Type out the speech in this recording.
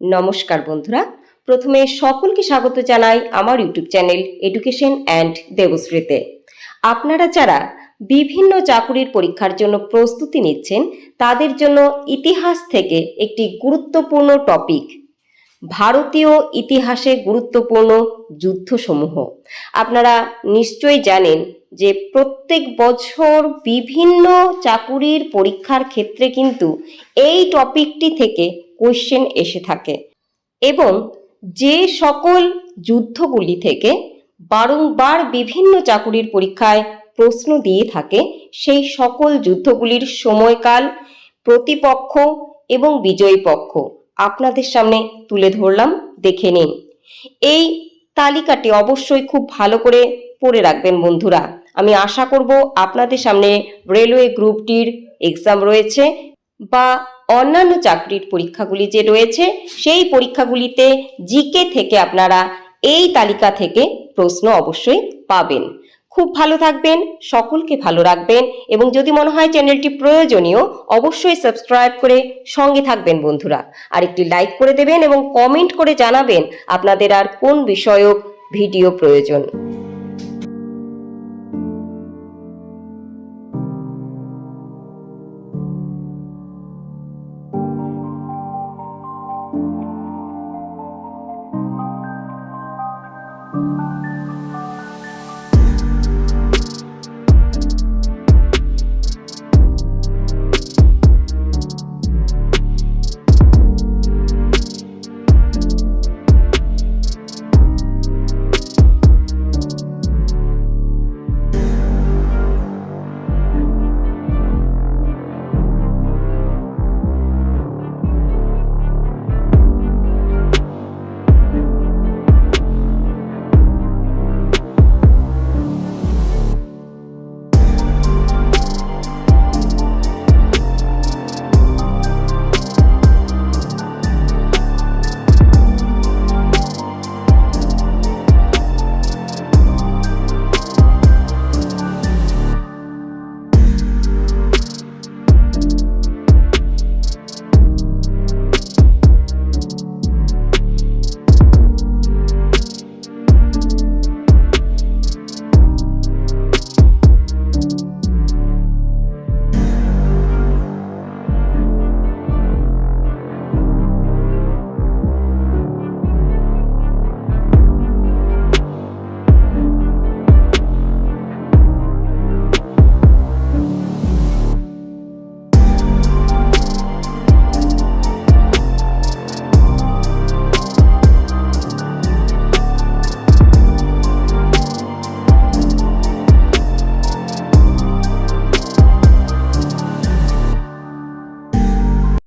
নমস্কার বন্ধুরা। প্রথমে সকলকে স্বাগত জানাই আমার ইউটিউব চ্যানেল এডুকেশন অ্যান্ড দেবশ্রীতে আপনারা যারা বিভিন্ন চাকুরির পরীক্ষার জন্য প্রস্তুতি নিচ্ছেন, তাদের জন্য ইতিহাস থেকে একটি গুরুত্বপূর্ণ টপিক ভারতীয় ইতিহাসে গুরুত্বপূর্ণ যুদ্ধসমূহ। আপনারা নিশ্চয়ই জানেন যে প্রত্যেক বছর বিভিন্ন চাকুরির পরীক্ষার ক্ষেত্রে কিন্তু এই টপিকটি থেকে কোশ্চেন এসে থাকে। এবং যে সকল যুদ্ধগুলি থেকে বারংবার বিভিন্ন চাকুরির পরীক্ষায় প্রশ্ন দিয়ে থাকে, সেই সকল যুদ্ধগুলির সময়কাল, প্রতিপক্ষ এবং বিজয়ী পক্ষ আপনাদের সামনে তুলে ধরলাম, দেখে নিন। এই তালিকাটি অবশ্যই খুব ভালো করে পড়ে রাখবেন বন্ধুরা। আমি আশা করব আপনাদের সামনে রেলওয়ে গ্রুপটির এক্সাম রয়েছে। বা অন্যান্য চাকরির পরীক্ষাগুলি যে রয়েছে, সেই পরীক্ষাগুলিতে জিকে থেকে আপনারা এই তালিকা থেকে প্রশ্ন অবশ্যই পাবেন। খুব ভালো থাকবেন, সকলকে ভালো রাখবেন এবং যদি মনে হয় চ্যানেলটি প্রয়োজনীয়, অবশ্যই সাবস্ক্রাইব করে সঙ্গে থাকবেন বন্ধুরা। আর একটি লাইক করে দেবেন এবং কমেন্ট করে জানাবেন আপনাদের আর কোন বিষয়ক ভিডিও প্রয়োজন।